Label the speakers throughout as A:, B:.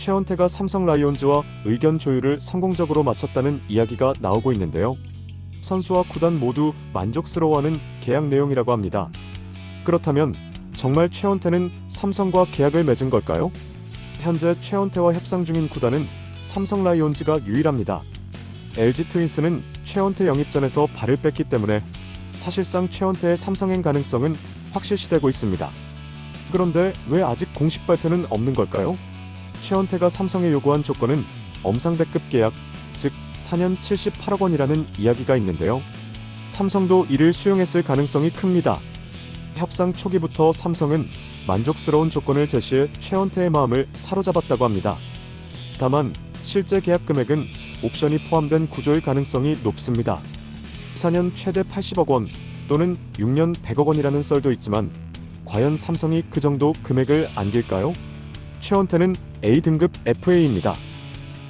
A: 최원태가 삼성 라이온즈와 의견 조율을 성공적으로 마쳤다는 이야기가 나오고 있는데요. 선수와 구단 모두 만족스러워하는 계약 내용이라고 합니다. 그렇다면 정말 최원태는 삼성과 계약을 맺은 걸까요? 현재 최원태와 협상 중인 구단은 삼성 라이온즈가 유일합니다. LG 트윈스는 최원태 영입전에서 발을 뺐기 때문에 사실상 최원태의 삼성행 가능성은 확실시되고 있습니다. 그런데 왜 아직 공식 발표는 없는 걸까요? 최원태가 삼성에 요구한 조건은 엄상대급 계약, 즉 4년 78억 원이라는 이야기가 있는데요. 삼성도 이를 수용했을 가능성이 큽니다. 협상 초기부터 삼성은 만족스러운 조건을 제시해 최원태의 마음을 사로잡았다고 합니다. 다만 실제 계약 금액은 옵션이 포함된 구조일 가능성이 높습니다. 4년 최대 80억 원 또는 6년 100억 원이라는 썰도 있지만 과연 삼성이 그 정도 금액을 안길까요? 최원태는 A등급 FA입니다.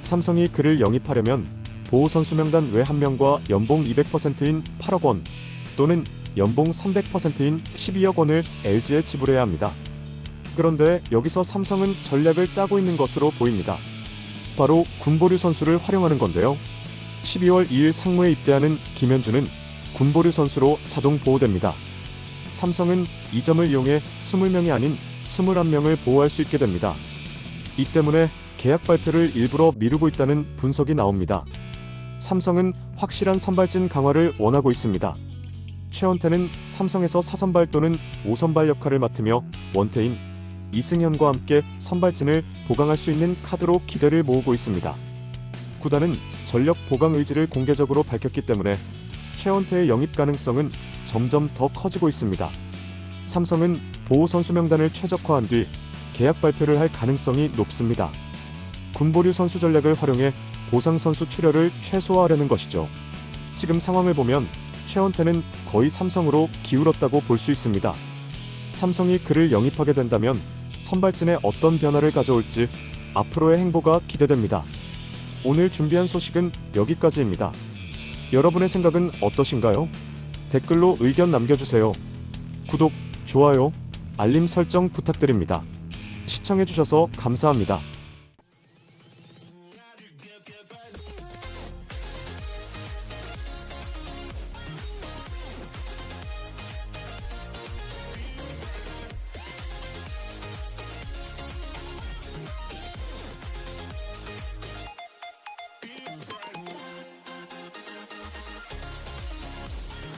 A: 삼성이 그를 영입하려면 보호 선수 명단 외 한 명과 연봉 200%인 8억 원 또는 연봉 300%인 12억 원을 LG에 지불해야 합니다. 그런데 여기서 삼성은 전략을 짜고 있는 것으로 보입니다. 바로 군보류 선수를 활용하는 건데요. 12월 2일 상무에 입대하는 김현주는 군보류 선수로 자동 보호됩니다. 삼성은 이 점을 이용해 20명이 아닌 21명을 보호할 수 있게 됩니다. 이 때문에 계약 발표를 일부러 미루고 있다는 분석이 나옵니다. 삼성은 확실한 선발진 강화를 원하고 있습니다. 최원태는 삼성에서 4선발 또는 5선발 역할을 맡으며 원태인, 이승현과 함께 선발진을 보강할 수 있는 카드로 기대를 모으고 있습니다. 구단은 전력 보강 의지를 공개적으로 밝혔기 때문에 최원태의 영입 가능성은 점점 더 커지고 있습니다. 삼성은 보호 선수 명단을 최적화한 뒤 계약 발표를 할 가능성이 높습니다. 군보류 선수 전략을 활용해 보상 선수 출혈을 최소화하려는 것이죠. 지금 상황을 보면 최원태는 거의 삼성으로 기울었다고 볼 수 있습니다. 삼성이 그를 영입하게 된다면 선발진에 어떤 변화를 가져올지 앞으로의 행보가 기대됩니다. 오늘 준비한 소식은 여기까지입니다. 여러분의 생각은 어떠신가요? 댓글로 의견 남겨주세요. 구독, 좋아요, 알림 설정 부탁드립니다. 시청해주셔서 감사합니다.